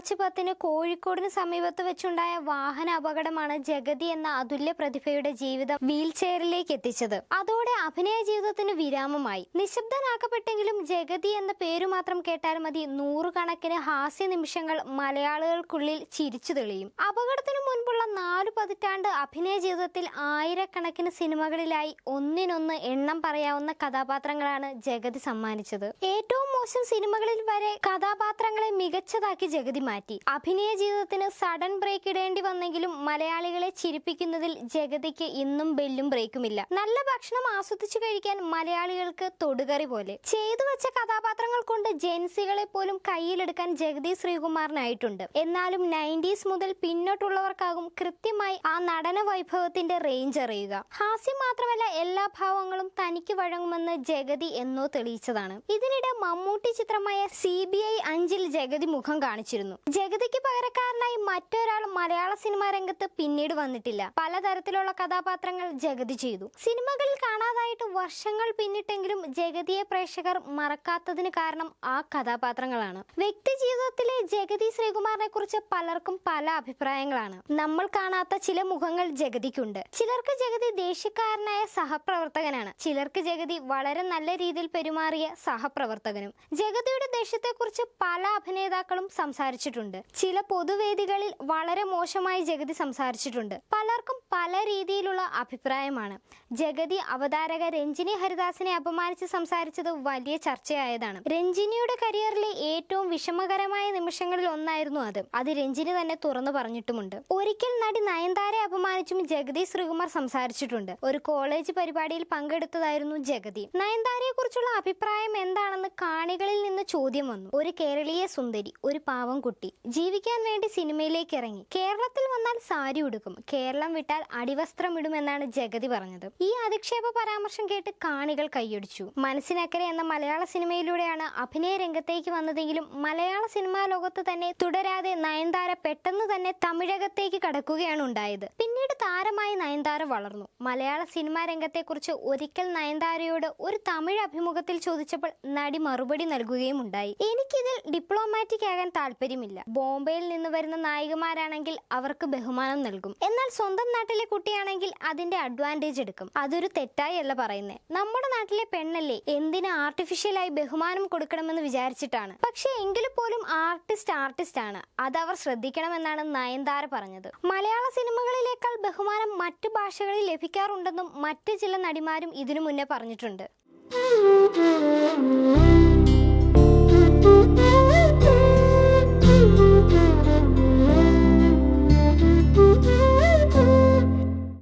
March പത്തിന് കോഴിക്കോടിന് സമീപത്ത് വെച്ചുണ്ടായ വാഹന അപകടമാണ് ജഗതി എന്ന അതുല്യ പ്രതിഭയുടെ ജീവിതം വീൽ ചെയറിലേക്ക് എത്തിച്ചത്. അതോടെ അഭിനയ ജീവിതത്തിന് വിരാമമായി. നിശബ്ദനാക്കപ്പെട്ടെങ്കിലും ജഗതി എന്ന പേരു മാത്രം കേട്ടാൽ മതി നൂറുകണക്കിന് ഹാസ്യ നിമിഷങ്ങൾ മലയാളികൾക്കുള്ളിൽ ചിരിച്ചു തെളിയും. അപകടത്തിനു മുൻപുള്ള നാലു പതിറ്റാണ്ട് അഭിനയ ജീവിതത്തിൽ ആയിരക്കണക്കിന് സിനിമകളിലായി ഒന്നിനൊന്ന് എണ്ണം പറയാവുന്ന കഥാപാത്രങ്ങളാണ് ജഗതി സമ്മാനിച്ചത്. ഏറ്റവും മോശം സിനിമകളിൽ വരെ കഥാപാത്രങ്ങളെ മികച്ചതാക്കി ജഗതി മാറ്റി. അഭിനയ ജീവിതത്തിന് സഡൻ ബ്രേക്ക് ഇടേണ്ടി വന്നെങ്കിലും മലയാളികളെ ചിരിപ്പിക്കുന്നതിൽ ജഗതിക്ക് ഇന്നും ബെല്ലും ബ്രേക്കുമില്ല. നല്ല ഭക്ഷണം ആസ്വദിച്ചു കഴിക്കാൻ മലയാളികൾക്ക് തൊടുകറി പോലെ. ചെയ്തു വെച്ച കഥാപാത്രങ്ങൾ കൊണ്ട് ജെൻസികളെ പോലും കയ്യിലെടുക്കാൻ ജഗതി ശ്രീകുമാറിനായിട്ടുണ്ട്. എന്നാലും നയന്റീസ് മുതൽ പിന്നോട്ടുള്ളവർക്കാകും കൃത്യമായി ആ നടന വൈഭവത്തിന്റെ റേഞ്ച് അറിയുക. ഹാസ്യം മാത്രമല്ല എല്ലാ ഭാവങ്ങളും തനിക്ക് വഴങ്ങുമെന്ന് ജഗതി എന്നോ തെളിയിച്ചതാണ്. ഇതിനിടെ മമ്മൂട്ടി ചിത്രമായ സി ബി ഐ അഞ്ചിൽ ജഗതി മുഖം കാണിച്ചിരുന്നു. ജഗതിക്ക് പകരക്കാരനായി മറ്റൊരാൾ മലയാള സിനിമാ രംഗത്ത് പിന്നീട് വന്നിട്ടില്ല. പലതരത്തിലുള്ള കഥാപാത്രങ്ങൾ ജഗതി ചെയ്തു. സിനിമകളിൽ കാണാതായിട്ട് വർഷങ്ങൾ പിന്നിട്ടെങ്കിലും ജഗതിയെ പ്രേക്ഷകർ മറക്കാത്തതിന് കാരണം ആ കഥാപാത്രങ്ങളാണ്. വ്യക്തി ജീവിതത്തിലെ ജഗതി ശ്രീകുമാറിനെ കുറിച്ച് പലർക്കും പല അഭിപ്രായങ്ങളാണ്. നമ്മൾ കാണാത്ത ചില മുഖങ്ങൾ ജഗതിക്കുണ്ട്. ചിലർക്ക് ജഗതി ദേഷ്യക്കാരനായ സഹപ്രവർത്തകനാണ്. ചിലർക്ക് ജഗതി വളരെ നല്ല രീതിയിൽ പെരുമാറിയ സഹപ്രവർത്തകനും. ജഗതിയുടെ ദേഷ്യത്തെക്കുറിച്ച് പല അഭിനേതാക്കളും സംസാരിച്ചിട്ടുണ്ട്. ചില പൊതുവേദികളിൽ വളരെ മോശമായി ജഗതി സംസാരിച്ചിട്ടുണ്ട്. പലർക്കും പല രീതിയിലുള്ള അഭിപ്രായമാണ്. ജഗതി അവതാരക രഞ്ജിനി ഹരിദാസിനെ അപമാനിച്ച് സംസാരിച്ചത് വലിയ ചർച്ചയായതാണ്. രഞ്ജിനിയുടെ കരിയറിലെ ഏറ്റവും വിഷമകരമായ നിമിഷങ്ങളിൽ ഒന്നായിരുന്നു അത്. അത് രഞ്ജിനി തന്നെ തുറന്നു പറഞ്ഞിട്ടുമുണ്ട്. ഒരിക്കൽ നടി നയൻതാരെ അപമാനിച്ചും ജഗതി ശ്രീകുമാർ സംസാരിച്ചിട്ടുണ്ട്. ഒരു കോളേജ് പരിപാടിയിൽ പങ്കെടുത്തതായിരുന്നു ജഗതി നയൻതാരയെ കുറിച്ചുള്ള അഭിപ്രായം എന്താണെന്ന് കാണികളിൽ നിന്ന് ചോദ്യം വന്നു. ഒരു കേരളീയ സുന്ദരി ഒരു പാവം കുട്ടി. ജീവിക്കാൻ വേണ്ടി സിനിമയിലേക്ക് ഇറങ്ങി. കേരളത്തിൽ വന്നാൽ സാരി ഉടുക്കും. കേരളം വിട്ടാൽ അടിവസ്ത്രം ഇടുമെന്നാണ് ജഗതി പറഞ്ഞത്. ഈ അധിക്ഷേപ പരാമർശം കേട്ട് കാണികൾ കൈയടിച്ചു. മനസ്സിനക്കരെ എന്ന മലയാള സിനിമയിലൂടെയാണ് അഭിനയ രംഗത്തേക്ക് വന്നതെങ്കിലും മലയാള സിനിമാ ലോകത്ത് തന്നെ തുടരാതെ നയൻതാര പെട്ടെന്ന് തന്നെ തമിഴകത്തേക്ക് കടക്കുകയാണ് ഉണ്ടായത്. താരമായി നയൻതാര വളർന്നു. മലയാള സിനിമാ രംഗത്തെക്കുറിച്ച് ഒരിക്കൽ നയൻതാരയോട് ഒരു തമിഴ് അഭിമുഖത്തിൽ ചോദിച്ചപ്പോൾ നടി മറുപടി നൽകുകയും ഉണ്ടായി. എനിക്കിതിൽ ഡിപ്ലോമാറ്റിക് ആകാൻ താല്പര്യമില്ല. ബോംബെയിൽ നിന്ന് വരുന്ന നായികമാരാണെങ്കിൽ അവർക്ക് ബഹുമാനം നൽകും. എന്നാൽ സ്വന്തം നാട്ടിലെ കുട്ടിയാണെങ്കിൽ അതിന്റെ അഡ്വാന്റേജ് എടുക്കും. അതൊരു തെറ്റായല്ല പറയുന്നത് നമ്മുടെ നാട്ടിലെ പെണ്ണല്ലേ എന്തിന് ആർട്ടിഫിഷ്യലായി ബഹുമാനം കൊടുക്കണമെന്ന് വിചാരിച്ചിട്ടാണ്. പക്ഷേ എങ്കിലും പോലും ആർട്ടിസ്റ്റ് ആർട്ടിസ്റ്റ് ആണ്. അത് അതവർ ശ്രദ്ധിക്കണമെന്നാണ് നയൻതാര പറഞ്ഞത്. മലയാള സിനിമകളിലേക്കാൾ ബഹുമാനം മറ്റു ഭാഷകളിൽ ലഭിക്കാറുണ്ടെന്നും മറ്റ് ചില നടിമാരും ഇതിനു മുന്നേ പറഞ്ഞിട്ടുണ്ട്.